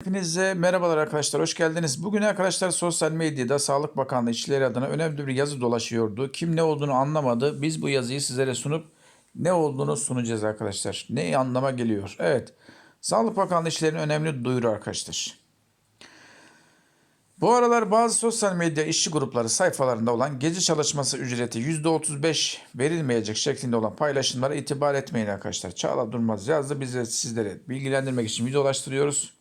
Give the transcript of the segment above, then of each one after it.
Hepinize merhabalar arkadaşlar, hoş geldiniz. Bugün arkadaşlar sosyal medyada Sağlık Bakanlığı işçileri adına önemli bir yazı dolaşıyordu. Kim ne olduğunu anlamadı. Biz bu yazıyı sizlere sunup ne olduğunu sunacağız arkadaşlar. Ne anlama geliyor? Evet, Sağlık Bakanlığı işçilerinin önemli duyuru arkadaşlar. Bu aralar bazı sosyal medya işçi grupları sayfalarında olan gece çalışması ücreti %35 verilmeyecek şeklinde olan paylaşımlara itibar etmeyin arkadaşlar. Çağla Durmaz yazdı. Biz de sizlere bilgilendirmek için videolaştırıyoruz.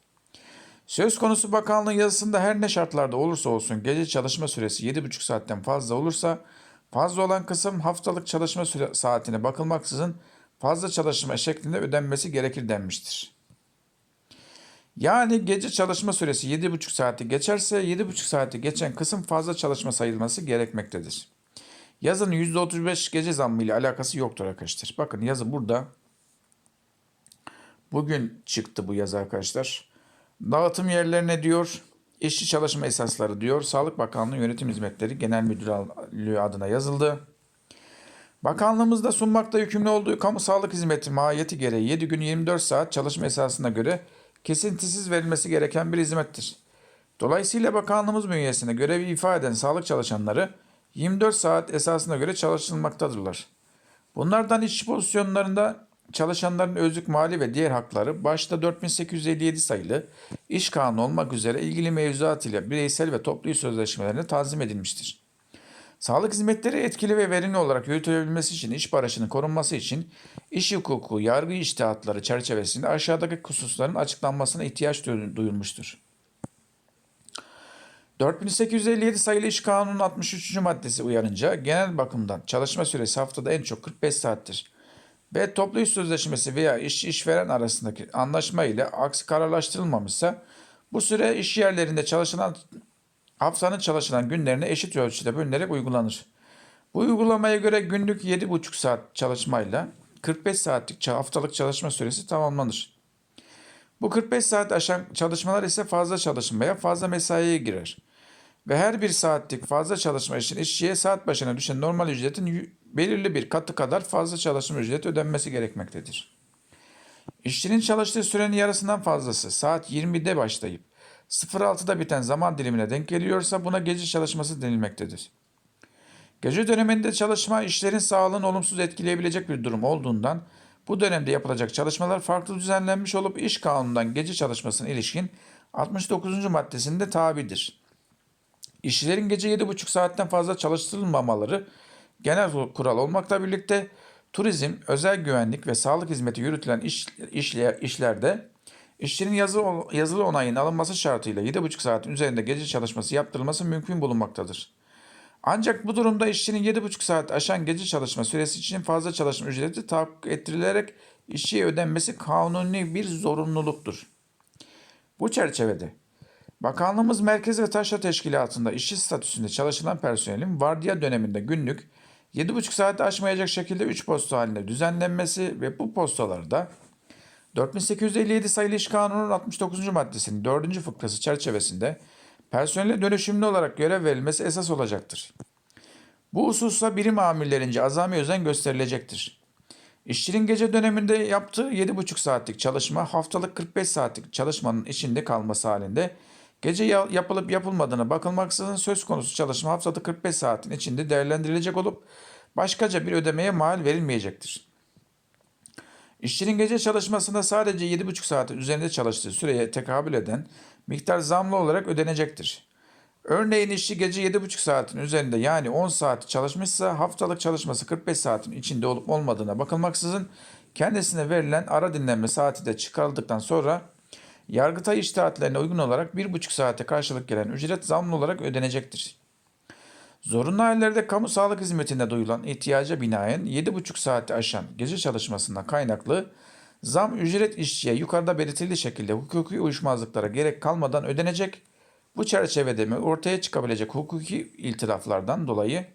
Söz konusu bakanlığın yazısında her ne şartlarda olursa olsun gece çalışma süresi 7,5 saatten fazla olursa fazla olan kısım haftalık çalışma süre saatine bakılmaksızın fazla çalışma şeklinde ödenmesi gerekir denmiştir. Yani gece çalışma süresi 7,5 saati geçerse 7,5 saati geçen kısım fazla çalışma sayılması gerekmektedir. Yazının %35 gece zammı ile alakası yoktur arkadaşlar. Bakın yazı burada. Bugün çıktı bu yazı arkadaşlar. Dağıtım yerlerine diyor, işçi çalışma esasları diyor, Sağlık Bakanlığı Yönetim Hizmetleri Genel Müdürlüğü adına yazıldı. Bakanlığımızda sunmakta yükümlü olduğu kamu sağlık hizmeti mahiyeti gereği 7 gün 24 saat çalışma esasına göre kesintisiz verilmesi gereken bir hizmettir. Dolayısıyla bakanlığımız bünyesinde görevi ifa eden sağlık çalışanları 24 saat esasına göre çalışılmaktadırlar. Bunlardan işçi pozisyonlarında çalışanların özlük mali ve diğer hakları başta 4857 sayılı iş kanunu olmak üzere ilgili mevzuat ile bireysel ve toplu sözleşmelerine tanzim edilmiştir. Sağlık hizmetleri etkili ve verimli olarak yürütülebilmesi için iş barışının korunması için iş hukuku, yargı iştihatları çerçevesinde aşağıdaki hususların açıklanmasına ihtiyaç duyulmuştur. 4857 sayılı iş kanunun 63. maddesi uyarınca genel bakımdan çalışma süresi haftada en çok 45 saattir ve toplu iş sözleşmesi veya işçi işveren arasındaki anlaşma ile aksi kararlaştırılmamışsa bu süre iş yerlerinde çalışılan haftanın çalışılan günlerine eşit ölçüde bölünerek uygulanır. Bu uygulamaya göre günlük 7,5 saat çalışmayla 45 saatlik haftalık çalışma süresi tamamlanır. Bu 45 saat aşan çalışmalar ise fazla çalışmaya, fazla mesaiye girer. Ve her bir saatlik fazla çalışma için işçiye saat başına düşen normal ücretin belirli bir katı kadar fazla çalışma ücreti ödenmesi gerekmektedir. İşçinin çalıştığı sürenin yarısından fazlası saat 20'de başlayıp 06'da biten zaman dilimine denk geliyorsa buna gece çalışması denilmektedir. Gece döneminde çalışma işlerin sağlığını olumsuz etkileyebilecek bir durum olduğundan bu dönemde yapılacak çalışmalar farklı düzenlenmiş olup iş kanunundan gece çalışmasına ilişkin 69. maddesinde tabidir. İşçilerin gece 7,5 saatten fazla çalıştırılmamaları genel kural olmakla birlikte turizm, özel güvenlik ve sağlık hizmeti yürütülen iş, işle, işlerde işçinin yazılı, yazılı onayın alınması şartıyla 7,5 saatin üzerinde gece çalışması yaptırılması mümkün bulunmaktadır. Ancak bu durumda işçinin 7,5 saat aşan gece çalışma süresi için fazla çalışma ücreti tahakkuk ettirilerek işçiye ödenmesi kanuni bir zorunluluktur. Bu çerçevede Bakanlığımız Merkez ve Taşra Teşkilatı'nda işçi statüsünde çalışılan personelin vardiya döneminde günlük 7,5 saati aşmayacak şekilde 3 posta halinde düzenlenmesi ve bu postalarda 4857 sayılı iş kanunun 69. maddesinin 4. fıkrası çerçevesinde personele dönüşümlü olarak görev verilmesi esas olacaktır. Bu hususta birim amirlerince azami özen gösterilecektir. İşçinin gece döneminde yaptığı 7,5 saatlik çalışma haftalık 45 saatlik çalışmanın içinde kalması halinde Gece yapılıp yapılmadığına bakılmaksızın söz konusu çalışma haftada 45 saatin içinde değerlendirilecek olup başkaca bir ödemeye mal verilmeyecektir. İşçinin gece çalışmasında sadece 7,5 saatin üzerinde çalıştığı süreye tekabül eden miktar zamlı olarak ödenecektir. Örneğin işçi gece 7,5 saatin üzerinde yani 10 saat çalışmışsa haftalık çalışması 45 saatin içinde olup olmadığına bakılmaksızın kendisine verilen ara dinlenme saati de çıkarıldıktan sonra Yargıtay iştahatlerine uygun olarak 1,5 saate karşılık gelen ücret zamlı olarak ödenecektir. Zorunlu hallerde kamu sağlık hizmetinde duyulan ihtiyaca binaen 7,5 saati aşan gece çalışmasından kaynaklı zam ücret işçiye yukarıda belirtildiği şekilde hukuki uyuşmazlıklara gerek kalmadan ödenecek. Bu çerçevede mi ortaya çıkabilecek hukuki iltilaflardan dolayı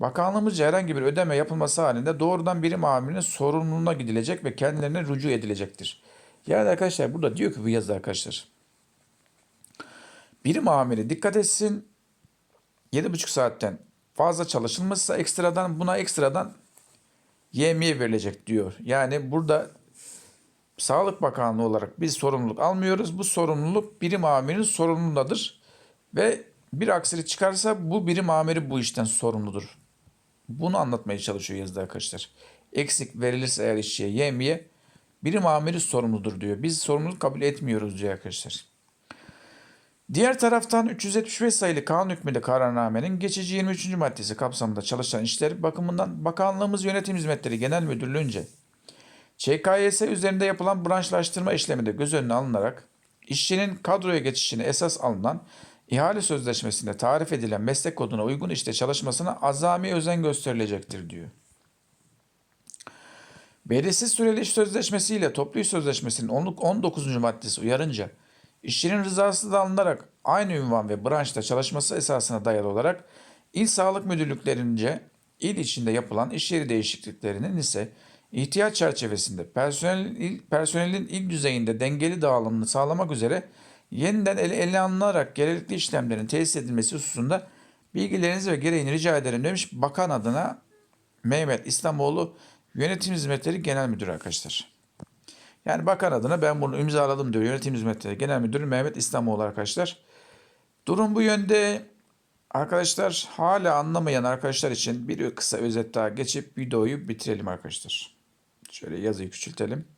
bakanlığımızca herhangi bir ödeme yapılması halinde doğrudan birim amirinin sorumluluğuna gidilecek ve kendilerine rücu edilecektir. Yani arkadaşlar burada diyor ki bu yazı arkadaşlar. Birim amiri dikkat etsin. 7,5 saatten fazla çalışılmışsa ekstradan buna ekstradan yemiye verilecek diyor. Yani burada Sağlık Bakanlığı olarak biz sorumluluk almıyoruz. Bu sorumluluk birim amirinin sorumluluğundadır. Ve bir aksilik çıkarsa bu birim amiri bu işten sorumludur. Bunu anlatmaya çalışıyor yazıda arkadaşlar. Eksik verilirse eğer işçiye yemeye birim amiri sorumludur diyor. Biz sorumluluk kabul etmiyoruz diyor arkadaşlar. Diğer taraftan 375 sayılı kanun hükmünde kararnamenin geçici 23. maddesi kapsamında çalışan işler bakımından Bakanlığımız Yönetim Hizmetleri Genel Müdürlüğü'nce ÇKYS üzerinde yapılan branşlaştırma işlemi de göz önüne alınarak işçinin kadroya geçişine esas alınan ihale sözleşmesinde tarif edilen meslek koduna uygun işte çalışmasına azami özen gösterilecektir diyor. Belirsiz süreli iş sözleşmesi ile toplu iş sözleşmesinin 19. maddesi uyarınca işçinin rızası da alınarak aynı ünvan ve branşta çalışması esasına dayalı olarak il sağlık müdürlüklerince il içinde yapılan iş yeri değişikliklerinin ise ihtiyaç çerçevesinde personelin il, personelin il düzeyinde dengeli dağılımını sağlamak üzere yeniden ele, ele alınarak gerekli işlemlerin tesis edilmesi hususunda bilgilerinizi ve gereğini rica ederim demiş bakan adına Mehmet İslamoğlu Yönetim Hizmetleri Genel Müdürü arkadaşlar. Yani bakan adına ben bunu imzaladım diyor Yönetim Hizmetleri Genel Müdürü Mehmet İslamoğlu arkadaşlar. Durum bu yönde. Arkadaşlar hala anlamayan arkadaşlar için bir kısa özet daha geçip videoyu bitirelim arkadaşlar. Şöyle yazıyı küçültelim.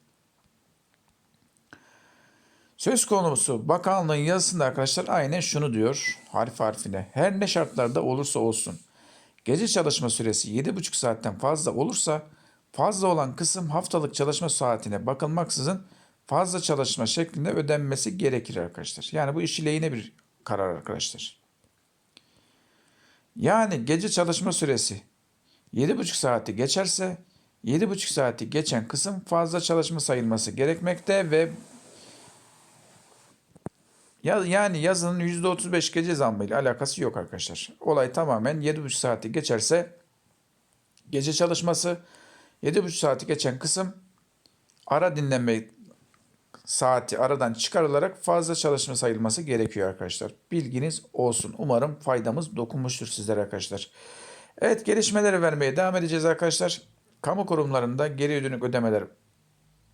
Söz konusu bakanlığın yazısında arkadaşlar aynen şunu diyor harf harfine. Her ne şartlarda olursa olsun gece çalışma süresi 7,5 saatten fazla olursa fazla olan kısım haftalık çalışma saatine bakılmaksızın fazla çalışma şeklinde ödenmesi gerekir arkadaşlar. Yani bu iş lehine bir karar arkadaşlar. Yani gece çalışma süresi 7,5 saati geçerse 7,5 saati geçen kısım fazla çalışma sayılması gerekmekte ve ya, yani yazının %35 gece zammı ile alakası yok arkadaşlar. Olay tamamen 7,5 saati geçerse gece çalışması 7,5 saati geçen kısım ara dinlenme saati aradan çıkarılarak fazla çalışma sayılması gerekiyor arkadaşlar. Bilginiz olsun. Umarım faydamız dokunmuştur sizlere arkadaşlar. Evet gelişmeleri vermeye devam edeceğiz arkadaşlar. Kamu kurumlarında geri dönük ödemeler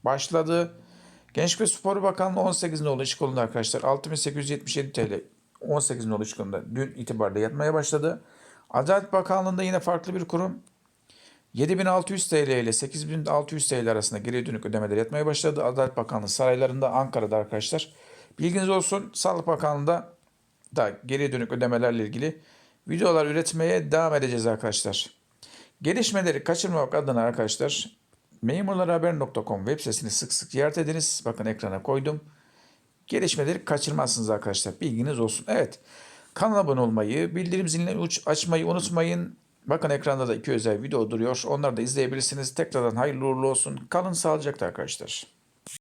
başladı. Gençlik ve Spor Bakanlığı 18 nolu iş kolunda arkadaşlar 6877 TL 18 nolu iş kolunda dün itibariyle yatmaya başladı. Adalet Bakanlığı'nda yine farklı bir kurum 7600 TL ile 8600 TL arasında geri dönük ödemeler yatmaya başladı. Adalet Bakanlığı saraylarında Ankara'da arkadaşlar. Bilginiz olsun Sağlık Bakanlığı'nda da geri dönük ödemelerle ilgili videolar üretmeye devam edeceğiz arkadaşlar. Gelişmeleri kaçırmamak adına arkadaşlar memurlarhaber.com web sitesini sık sık ziyaret ediniz. Bakın ekrana koydum. Gelişmeleri kaçırmazsınız arkadaşlar. Bilginiz olsun. Evet. Kanala abone olmayı, bildirim zilini açmayı unutmayın. Bakın ekranda da iki özel video duruyor. Onları da izleyebilirsiniz. Tekrardan hayırlı uğurlu olsun. Kalın sağlıcakla arkadaşlar.